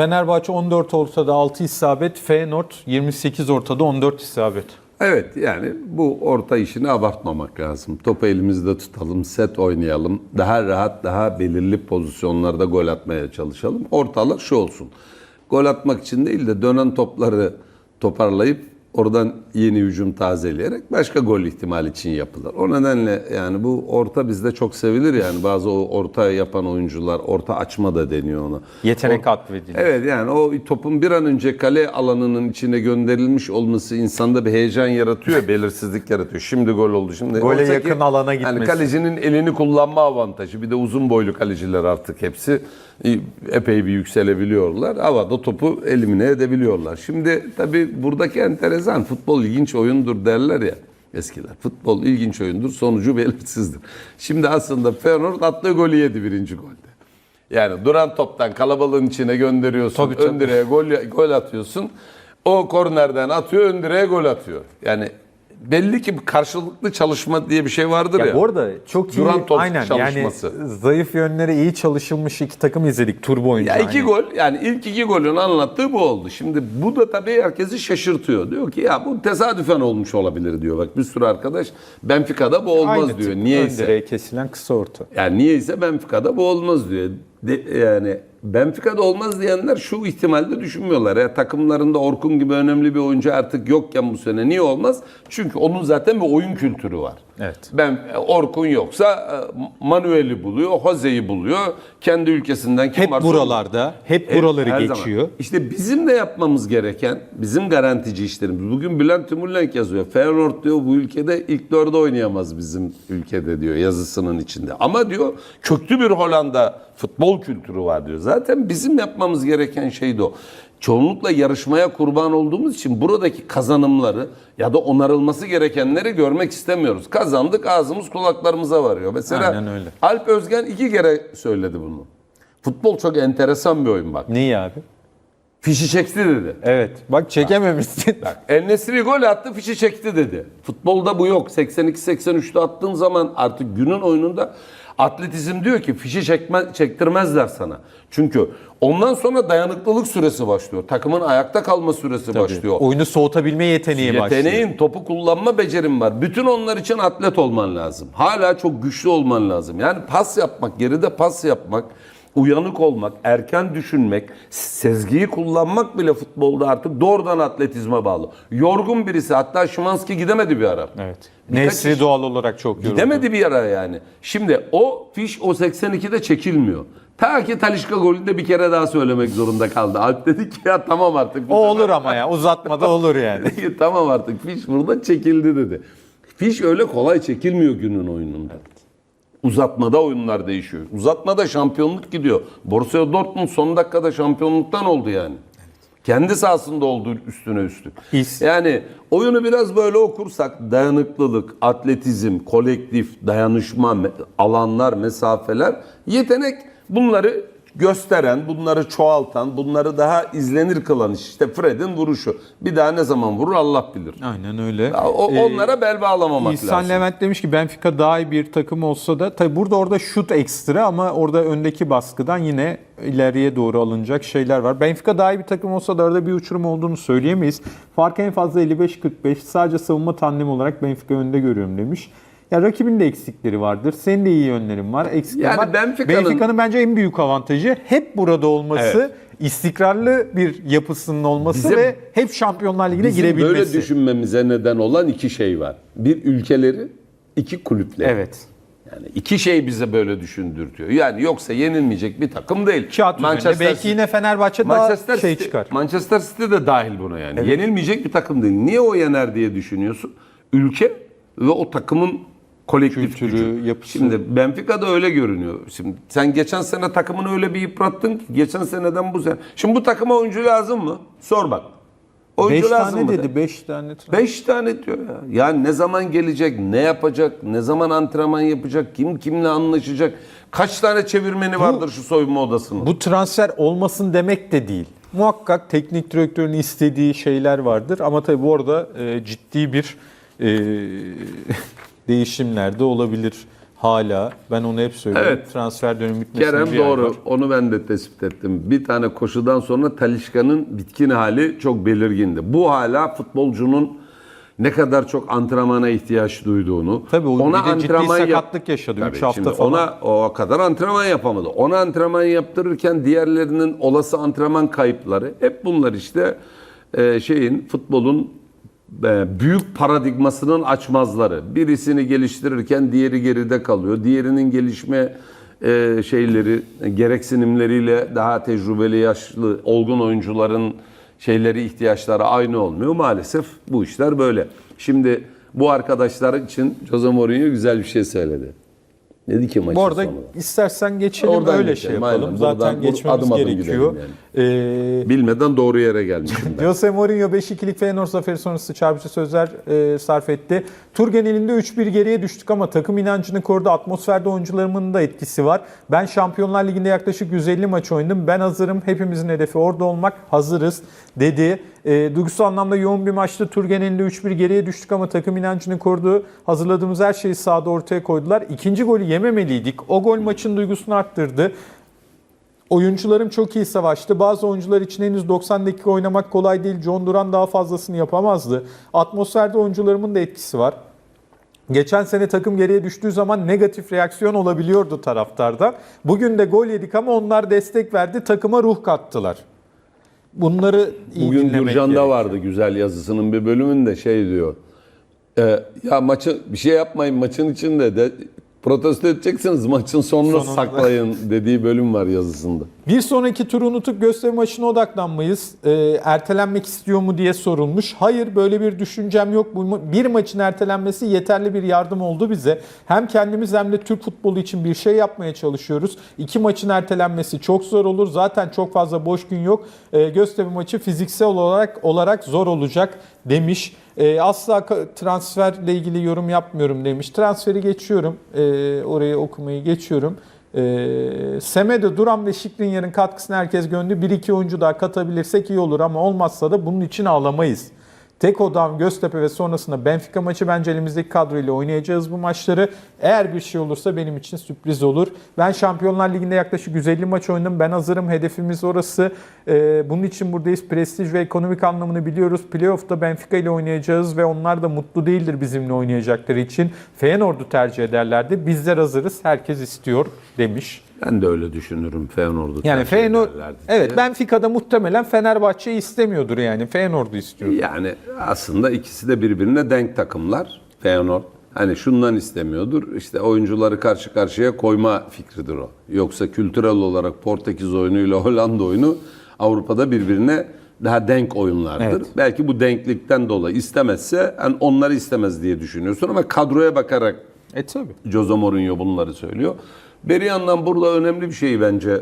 Fenerbahçe 14 ortada 6 isabet, Feyenoord 28 ortada 14 isabet. Evet yani bu orta işini abartmamak lazım. Topu elimizde tutalım, set oynayalım. Daha rahat, daha belirli pozisyonlarda gol atmaya çalışalım. Ortalar şu olsun. Gol atmak için değil de dönen topları toparlayıp oradan yeni hücum tazeleyerek başka gol ihtimali için yapılır. O nedenle yani bu orta bizde çok sevilir yani bazı o orta yapan oyuncular orta açma da deniyor ona. Yetenek atfedilir. Evet yani o topun bir an önce kale alanının içine gönderilmiş olması insanda bir heyecan yaratıyor, belirsizlik yaratıyor. Şimdi gol oldu şimdi. Gole Oysa yakın ki, alana Yani gitmesi. kalecinin elini kullanma avantajı. Bir de uzun boylu kaleciler artık hepsi epey bir yükselebiliyorlar. Havada topu elimine edebiliyorlar. Şimdi tabii buradaki enteresan futbol ilginç oyundur derler ya eskiler. Futbol ilginç oyundur, sonucu belirsizdir. Şimdi aslında Feyenoord attığı golü yedi birinci golde. Yani duran toptan kalabalığın içine gönderiyorsun. Tabii, tabii. ön direğe gol, gol atıyorsun. O kornerden atıyor, ön direğe gol atıyor. Yani belli ki karşılıklı çalışma diye bir şey vardır ya. Ya bu arada çok iyi Duran aynen çalışması. yani zayıf yönleri iyi çalışılmış iki takım izledik tur boyunca. Ya iki Hani gol yani ilk iki golün anlattığı bu oldu. Şimdi bu da tabii herkesi şaşırtıyor. Diyor ki ya bu tesadüfen olmuş olabilir diyor. Bak bir sürü arkadaş Benfica'da bu olmaz aynı diyor. Niyeyse. ön kesilen kısa orta. Yani niyeyse Benfica'da bu olmaz diyor. De- yani Benfica'da olmaz diyenler şu ihtimalde düşünmüyorlar. Ya takımlarında Orkun gibi önemli bir oyuncu artık yokken bu sene niye olmaz? Çünkü onun zaten bir oyun kültürü var. Evet. Ben Orkun yoksa e, Manuel'i buluyor, Jose'yi buluyor. Kendi ülkesinden kim Hep varsa buralarda, hep hep- buraları her zaman. geçiyor. İşte bizim de yapmamız gereken, bizim garantici işlerimiz. Bugün Bülent Tümürlenk yazıyor. Feyenoord diyor bu ülkede ilk dörde oynayamaz bizim ülkede diyor yazısının içinde. Ama diyor köklü bir Hollanda futbol kültürü var diyor. Zaten bizim yapmamız gereken şey de o. Çoğunlukla yarışmaya kurban olduğumuz için buradaki kazanımları ya da onarılması gerekenleri görmek istemiyoruz. Kazandık ağzımız kulaklarımıza varıyor. Mesela Aynen öyle. Alp Özgen iki kere söyledi bunu. Futbol çok enteresan bir oyun bak. Neyi abi? Fişi çekti dedi. Evet. Bak çekememişsin. Bak El-Nesri gol attı fişi çekti dedi. Futbolda bu yok. 82-83'te attığın zaman artık günün oyununda atletizm diyor ki fişi çekme, çektirmezler sana. Çünkü ondan sonra dayanıklılık süresi başlıyor. Takımın ayakta kalma süresi başlıyor. Oyunu soğutabilme yeteneği başlıyor. Yeteneğin, topu kullanma becerin var. Bütün onlar için atlet olman lazım. Hala çok güçlü olman lazım. Yani pas yapmak, geride pas yapmak, uyanık olmak, erken düşünmek, sezgiyi kullanmak bile futbolda artık doğrudan atletizme bağlı. Yorgun birisi, hatta Şimanski gidemedi bir ara. Evet. Birkaç iş- doğal olarak çok yoruldu. Gidemedi bir ara yani. Şimdi o fiş o 82'de çekilmiyor. Ta ki Talişka golünde bir kere daha söylemek zorunda kaldı. Alp dedi ki ya tamam artık. O olur ama ya uzatmada olur yani. Dedi ki, tamam artık fiş burada çekildi dedi. Fiş öyle kolay çekilmiyor günün oyununda. Uzatmada oyunlar değişiyor. Uzatmada şampiyonluk gidiyor. Borussia Dortmund son dakikada şampiyonluktan oldu yani. Kendi sahasında oldu üstüne üstlük. His. Yani oyunu biraz böyle okursak dayanıklılık, atletizm, kolektif, dayanışma, alanlar, mesafeler, yetenek bunları gösteren, bunları çoğaltan, bunları daha izlenir kılan iş. İşte Fred'in vuruşu. Bir daha ne zaman vurur Allah bilir. Aynen öyle. O, Ee, onlara bel bağlamamak İhsan lazım. Levent demiş ki Benfica daha iyi bir takım olsa da tabi burada orada şut ekstra ama orada öndeki baskıdan yine ileriye doğru alınacak şeyler var. Benfica daha iyi bir takım olsa da arada bir uçurum olduğunu söyleyemeyiz. Fark en fazla 55-45 sadece savunma tandemi olarak Benfica önde görüyorum demiş. Ya rakibin de eksikleri vardır. Senin de iyi yönlerin var. Eksikleri Yani var. Benfica'nın- Benfica'nın bence en büyük avantajı hep burada olması, Evet. istikrarlı bir yapısının olması Bizim- ve hep Şampiyonlar Ligi'ne Bizim girebilmesi. böyle düşünmemize neden olan iki şey var. Bir ülkeleri, iki kulüpleri. Evet. Yani iki şey bize böyle düşündürtüyor. Yani yoksa yenilmeyecek bir takım değil. Kağıt üzerinde belki yine Fenerbahçe daha Manchester şey City, çıkar. Manchester City de dahil buna yani. Yenilmeyecek bir takım değil. Niye o yener diye düşünüyorsun? Ülke ve o takımın kolektif Kültürü, gücü. yapısı. Şimdi Benfica'da öyle görünüyor. Şimdi sen geçen sene takımını öyle bir yıprattın ki geçen seneden bu sene. Şimdi bu takıma oyuncu lazım mı? Sor bak. Oyuncu 5 lazım tane mı? de. dedi, 5 tane. Beş tane diyor ya. Yani ne zaman gelecek, ne yapacak, ne zaman antrenman yapacak, kim kimle anlaşacak, kaç tane çevirmeni vardır şu soyunma odasının. Bu transfer olmasın demek de değil. Muhakkak teknik direktörün istediği şeyler vardır ama tabii bu arada e, ciddi bir e, değişimler de olabilir. hala. Ben onu hep söylüyorum. Evet. Transfer dönemi bitmesine Kerem bir doğru. var. Onu ben de tespit ettim. Bir tane koşudan sonra Talişka'nın bitkin hali çok belirgindi. Bu hala futbolcunun ne kadar çok antrenmana ihtiyaç duyduğunu. Tabii o bir de ciddi sakatlık yaşadı. Tabii, Üç hafta şimdi falan. Ona o kadar antrenman yapamadı. Ona antrenman yaptırırken diğerlerinin olası antrenman kayıpları hep bunlar işte e, şeyin futbolun büyük paradigmasının açmazları. Birisini geliştirirken diğeri geride kalıyor. Diğerinin gelişme e, şeyleri e, gereksinimleriyle daha tecrübeli yaşlı olgun oyuncuların şeyleri ihtiyaçları aynı olmuyor. Maalesef bu işler böyle. Şimdi bu arkadaşlar için Jose Mourinho güzel bir şey söyledi. Dedi ki maçın Bu arada sonunda. istersen geçelim Oradan öyle geçelim, şey yapalım. aynen. Zaten Buradan- geçmemiz adım adım gerekiyor. gidelim Ee, Bilmeden doğru yere gelmişim ben. Jose Mourinho 5-2'lik Feyenoord zaferi sonrası çarpıcı sözler e, sarf etti. Tur genelinde 3-1 geriye düştük ama takım inancını korudu. Atmosferde oyuncularımın da etkisi var. Ben Şampiyonlar Ligi'nde yaklaşık 150 maç oynadım. Ben hazırım. Hepimizin hedefi orada olmak. Hazırız dedi. E, duygusal anlamda yoğun bir maçtı. Tur genelinde 3-1 geriye düştük ama takım inancını korudu. Hazırladığımız her şeyi sahada ortaya koydular. İkinci golü yememeliydik. O gol maçın duygusunu arttırdı. Oyuncularım çok iyi savaştı. Bazı oyuncular için henüz 90 dakika oynamak kolay değil. John Duran daha fazlasını yapamazdı. Atmosferde oyuncularımın da etkisi var. Geçen sene takım geriye düştüğü zaman negatif reaksiyon olabiliyordu taraftarda. Bugün de gol yedik ama onlar destek verdi. Takıma ruh kattılar. Bunları iyi Bugün Gürcan'da gerekiyor. vardı güzel yazısının bir bölümünde şey diyor. E, ya maçı bir şey yapmayın maçın içinde de protesto edeceksiniz maçın sonunu Sonunda. saklayın dediği bölüm var yazısında. Bir sonraki turu unutup gösteri maçına odaklanmayız. Ee, ertelenmek istiyor mu diye sorulmuş. Hayır böyle bir düşüncem yok. Bu bir maçın ertelenmesi yeterli bir yardım oldu bize. Hem kendimiz hem de Türk futbolu için bir şey yapmaya çalışıyoruz. İki maçın ertelenmesi çok zor olur. Zaten çok fazla boş gün yok. Ee, Göztepe maçı fiziksel olarak olarak zor olacak demiş. Ee, asla transferle ilgili yorum yapmıyorum demiş. Transferi geçiyorum. Ee, orayı okumayı geçiyorum. Ee, Semedo, Duran ve Şikrinyar'ın katkısını herkes gönlü. Bir iki oyuncu daha katabilirsek iyi olur ama olmazsa da bunun için ağlamayız. Tek odam Göztepe ve sonrasında Benfica maçı bence elimizdeki kadroyla oynayacağız bu maçları. Eğer bir şey olursa benim için sürpriz olur. Ben Şampiyonlar Ligi'nde yaklaşık 150 maç oynadım. Ben hazırım. Hedefimiz orası. Ee, bunun için buradayız. Prestij ve ekonomik anlamını biliyoruz. Playoff'ta Benfica ile oynayacağız ve onlar da mutlu değildir bizimle oynayacakları için. Feyenoord'u tercih ederlerdi. Bizler hazırız. Herkes istiyor demiş. Ben de öyle düşünürüm Feyenoord'u. Yani tercih Feyenoord ederlerdi diye. evet Benfica'da muhtemelen Fenerbahçe'yi istemiyordur yani. Feyenoord'u istiyor. Yani aslında ikisi de birbirine denk takımlar. Feyenoord hani şundan istemiyordur. işte oyuncuları karşı karşıya koyma fikridir o. Yoksa kültürel olarak Portekiz oyunuyla Hollanda oyunu Avrupa'da birbirine daha denk oyunlardır. Evet. Belki bu denklikten dolayı istemezse yani onları istemez diye düşünüyorsun ama kadroya bakarak E tabi. Jose Mourinho bunları söylüyor. Bir yandan burada önemli bir şey bence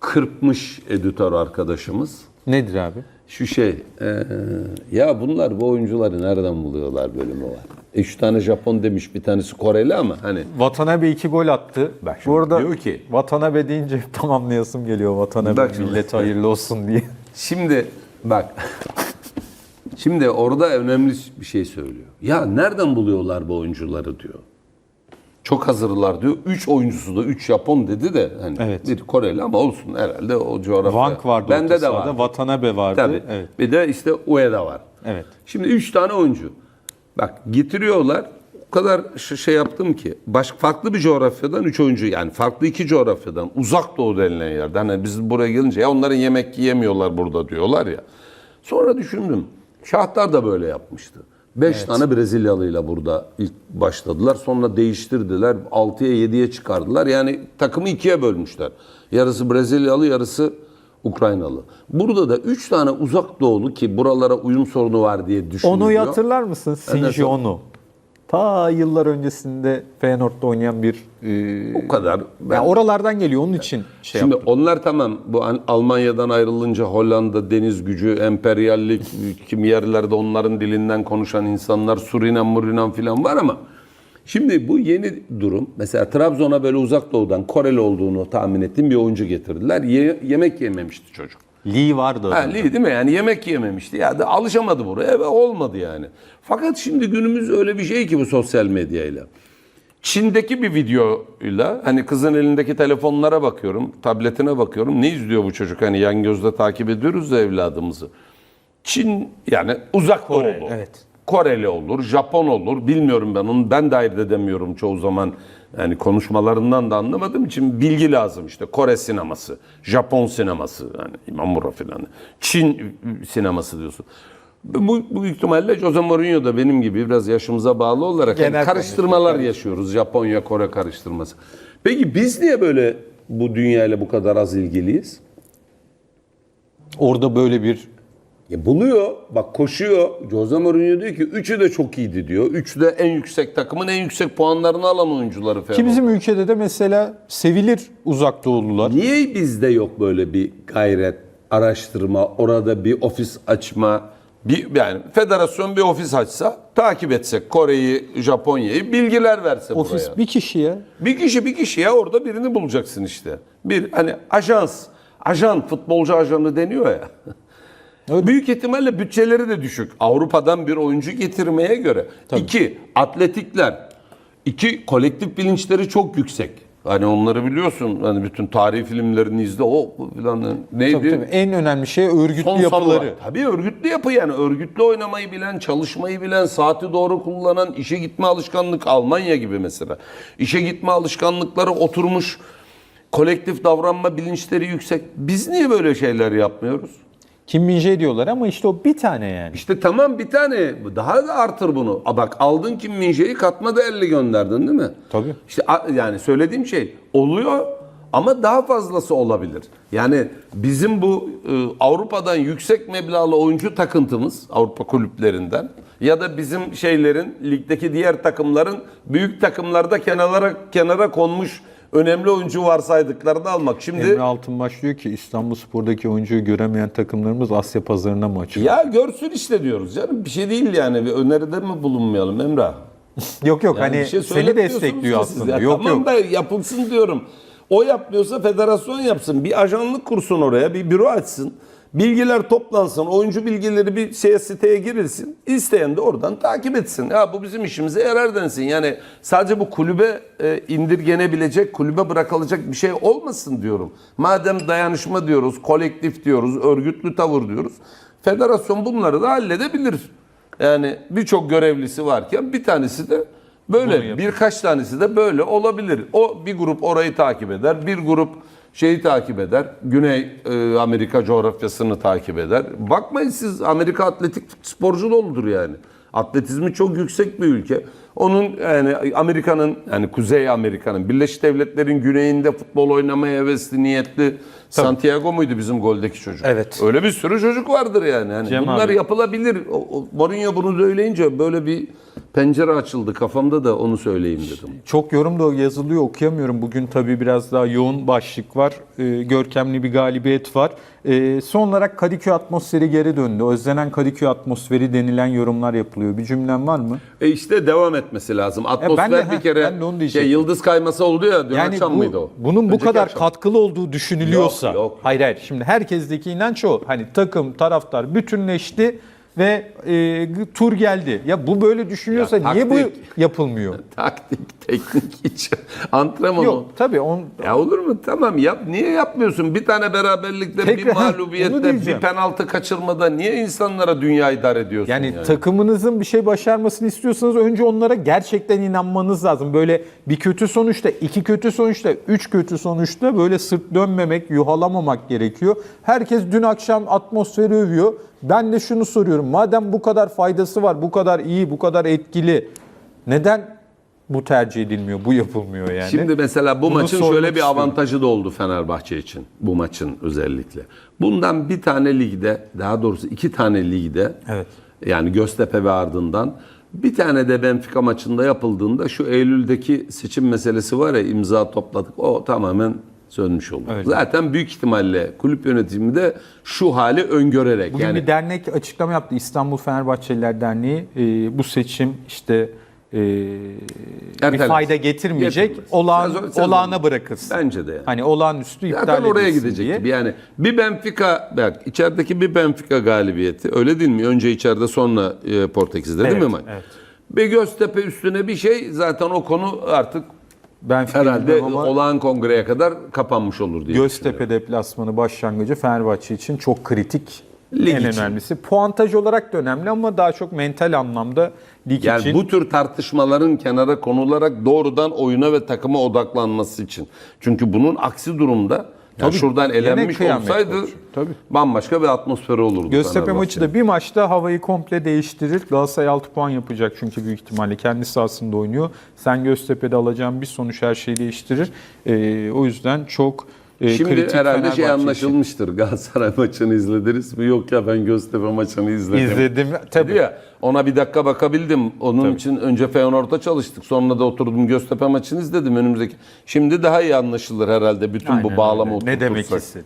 kırpmış editör arkadaşımız. Nedir abi? Şu şey, eee, ya bunlar bu oyuncuları nereden buluyorlar bölümü var. E şu tane Japon demiş, bir tanesi Koreli ama hani Watanabe iki gol attı. Bak Bu arada diyor ki- Watanabe deyince tamamlayasım geliyor Watanabe Bak millet hayırlı olsun diye. şimdi bak şimdi orada önemli bir şey söylüyor. Ya nereden buluyorlar bu oyuncuları diyor. Çok hazırlar diyor. Üç oyuncusu da üç Japon dedi de hani Evet. bir Koreli ama olsun herhalde o coğrafya. Vank vardı Bende de var. Watanabe vardı. Tabii. Evet. Bir de işte Ueda var. Evet. Şimdi üç tane oyuncu. Bak getiriyorlar. O kadar şey yaptım ki. Baş, farklı bir coğrafyadan üç oyuncu yani farklı iki coğrafyadan uzak doğu denilen yerden. Hani biz buraya gelince ya onların yemek yiyemiyorlar burada diyorlar ya. Sonra düşündüm. Şahtar da böyle yapmıştı. Beş tane Brezilyalıyla burada ilk başladılar. Sonra değiştirdiler. 6'ya 7'ye çıkardılar. Yani takımı ikiye bölmüşler. Yarısı Brezilyalı, yarısı Ukraynalı. Burada da üç tane uzak doğulu ki buralara uyum sorunu var diye düşünülüyor. Onu'yu hatırlar mısın? Nasıl? Onu. Ta yıllar öncesinde Feyenoord'da oynayan bir... E, O kadar. Ben, ya oralardan geliyor onun için şey Şimdi yaptım. onlar tamam bu Al- Almanya'dan ayrılınca Hollanda deniz gücü, emperyallik, kim yerlerde onların dilinden konuşan insanlar, Surinam, Murinam filan var ama şimdi bu yeni durum. Mesela Trabzon'a böyle uzak doğudan Koreli olduğunu tahmin ettiğim bir oyuncu getirdiler. Ye- yemek yememişti çocuk. Lee vardı. Ha. Lee değil mi? Yani yemek yememişti. Ya da alışamadı buraya ve olmadı yani. Fakat şimdi günümüz öyle bir şey ki bu sosyal medyayla. Çin'deki bir videoyla hani kızın elindeki telefonlara bakıyorum, tabletine bakıyorum. Ne izliyor bu çocuk? Hani yan gözle takip ediyoruz da evladımızı. Çin yani uzak doğulu. evet. Koreli olur, Japon olur. Bilmiyorum ben onu. Ben de ayırt edemiyorum çoğu zaman. Yani konuşmalarından da anlamadığım için bilgi lazım işte. Kore sineması, Japon sineması, yani İmamura falan. Çin sineması diyorsun. Bu, bu ihtimalle Jose Mourinho da benim gibi biraz yaşımıza bağlı olarak hani Genel karıştırmalar yaşıyoruz. Japonya Kore karıştırması. Peki biz niye böyle bu dünyayla bu kadar az ilgiliyiz? Orada böyle bir Ya buluyor, bak koşuyor. Jose Mourinho diyor ki üçü de çok iyiydi diyor. Üçü de en yüksek takımın en yüksek puanlarını alan oyuncuları falan. ki bizim ülkede de mesela sevilir uzak doğulular. Niye bizde yok böyle bir gayret, araştırma, orada bir ofis açma, bir yani federasyon bir ofis açsa, takip etsek Kore'yi, Japonya'yı, bilgiler verse Ofis buraya. bir kişiye Bir kişi bir kişi ya orada birini bulacaksın işte. Bir hani ajans, ajan, futbolcu ajanı deniyor ya. Büyük ihtimalle bütçeleri de düşük. Avrupa'dan bir oyuncu getirmeye göre. İki, atletikler. İki, kolektif bilinçleri çok yüksek. Hani onları biliyorsun. Hani bütün tarih filmlerini izle. O filan neydi? tabii, tabii, en önemli şey örgütlü Son yapıları. samuray. Tabii örgütlü yapı yani. Örgütlü oynamayı bilen, çalışmayı bilen, saati doğru kullanan, işe gitme alışkanlık Almanya gibi mesela. İşe gitme alışkanlıkları oturmuş, kolektif davranma bilinçleri yüksek. Biz niye böyle şeyler yapmıyoruz? Kim Min-jae diyorlar ama işte o bir tane yani. İşte tamam bir tane daha da artır bunu. A bak aldın Kim Min-jae'yi katma değerli gönderdin değil mi? Tabii. İşte yani söylediğim şey oluyor ama daha fazlası olabilir. Yani bizim bu e, Avrupa'dan yüksek meblağlı oyuncu takıntımız Avrupa kulüplerinden ya da bizim şeylerin ligdeki diğer takımların büyük takımlarda kenara kenara konmuş önemli oyuncu varsaydıklarını almak. Şimdi Emre Altınbaş diyor ki İstanbul Spor'daki oyuncuyu göremeyen takımlarımız Asya pazarına mı açıyor? ya görsün işte diyoruz canım bir şey değil yani bir öneride mi bulunmayalım Emrah? Yok yok Yani hani şey seni destekliyor siz aslında. ya. Yok tamam yok. da yapılsın diyorum. O yapmıyorsa federasyon yapsın. Bir ajanlık kursun oraya, bir büro açsın. Bilgiler toplansın, oyuncu bilgileri bir şeye siteye girilsin. İsteyen de oradan takip etsin. Ya bu bizim işimize yarar densin. Yani sadece bu kulübe e, indirgenebilecek, kulübe bırakılacak bir şey olmasın diyorum. Madem dayanışma diyoruz, kolektif diyoruz, örgütlü tavır diyoruz. Federasyon bunları da halledebilir. Yani birçok görevlisi varken bir tanesi de böyle, birkaç tanesi de böyle olabilir. O bir grup orayı takip eder, bir grup şeyi takip eder. Güney e, Amerika coğrafyasını takip eder. Bakmayın siz Amerika atletik sporcu doludur yani. Atletizmi çok yüksek bir ülke. Onun yani Amerika'nın yani Kuzey Amerika'nın Birleşik Devletler'in güneyinde futbol oynamaya hevesli, niyetli Santiago muydu bizim goldeki çocuk? Evet. Öyle bir sürü çocuk vardır yani. yani Cem bunlar abi. yapılabilir. Mourinho bunu söyleyince böyle bir pencere açıldı kafamda da onu söyleyeyim dedim. Çok yorum da yazılıyor okuyamıyorum. Bugün tabii biraz daha yoğun başlık var. Ee, görkemli bir galibiyet var. Ee, son olarak Kadıköy atmosferi geri döndü. Özlenen Kadıköy atmosferi denilen yorumlar yapılıyor. Bir cümlen var mı? E işte devam etmesi lazım. Atmosfer ben de- bir kere ben de onu şey, yıldız kayması oldu ya dün Yani akşam bu, mıydı o? bunun bu Önceki kadar akşam. katkılı olduğu düşünülüyorsa. Yok, yok. Hayır hayır. Şimdi herkesteki inanç o. Hani takım, taraftar bütünleşti ve e, tur geldi. Ya bu böyle düşünüyorsa Ya niye bu taktik. yapılmıyor? Taktik, teknik hiç antrenman o. Yok tabii on, Ya olur mu? Tamam yap. Niye yapmıyorsun? Bir tane beraberlikte, bir Tekrar- onu mağlubiyette, bir penaltı kaçırmada niye insanlara dünya idare ediyorsun? Yani, Yani, takımınızın bir şey başarmasını istiyorsanız önce onlara gerçekten inanmanız lazım. Böyle bir kötü sonuçta, iki kötü sonuçta, üç kötü sonuçta böyle sırt dönmemek, yuhalamamak gerekiyor. Herkes dün akşam atmosferi övüyor. Ben de şunu soruyorum. Madem bu kadar faydası var, bu kadar iyi, bu kadar etkili neden bu tercih edilmiyor, bu yapılmıyor yani? Şimdi mesela bu Bunu maçın sormak şöyle bir istiyorum. avantajı da oldu Fenerbahçe için. Bu maçın özellikle. Bundan bir tane ligde, daha doğrusu iki tane ligde Evet. yani Göztepe ve ardından bir tane de Benfica maçında yapıldığında şu Eylül'deki seçim meselesi var ya imza topladık. O tamamen sönmüş oldu. Öyle. Zaten büyük ihtimalle kulüp yönetimi de şu hali öngörerek Bugün yani bir dernek açıklama yaptı. İstanbul Fenerbahçeliler Derneği e, bu seçim işte e, bir Ertelensin. fayda getirmeyecek. Getirmez. Olağan, Sezon- sezon- olağana bırakılsın. Bence de yani. Hani olağanüstü iptal Zaten oraya edilsin gidecek diye. gibi. Yani bir Benfica, bak içerideki bir Benfica galibiyeti. Öyle değil mi? Önce içeride sonra e, Portekiz'de değil Evet, mi maç? evet. Bir Göztepe üstüne bir şey zaten o konu artık Benfica herhalde ama olağan kongreye kadar kapanmış olur diye. Göztepe deplasmanı başlangıcı Fenerbahçe için çok kritik. Lig en için. önemlisi. Puantaj olarak da önemli ama daha çok mental anlamda lig Yani için. bu tür tartışmaların kenara konularak doğrudan oyuna ve takıma odaklanması için. Çünkü bunun aksi durumda ya Tabii, şuradan elenmiş kıyamet olsaydı olacak. Tabii. bambaşka bir atmosferi olurdu. Göztepe maçı da bir maçta havayı komple değiştirir. Galatasaray 6 puan yapacak çünkü büyük ihtimalle kendi sahasında oynuyor. Sen Göztepe'de alacağın bir sonuç her şeyi değiştirir. Ee, o yüzden çok e, Şimdi kritik herhalde şey için. anlaşılmıştır. Galatasaray maçını izlediniz mi? Yok ya ben Göztepe maçını izledim. İzledim. Dedi Tabii. ya ona bir dakika bakabildim. Onun için önce Feyenoord'a çalıştık. Sonra da oturdum Göztepe maçını izledim önümüzdeki. Şimdi daha iyi anlaşılır herhalde bütün Aynen bu bağlamı öyle. Ne demek oturtursak. istedi?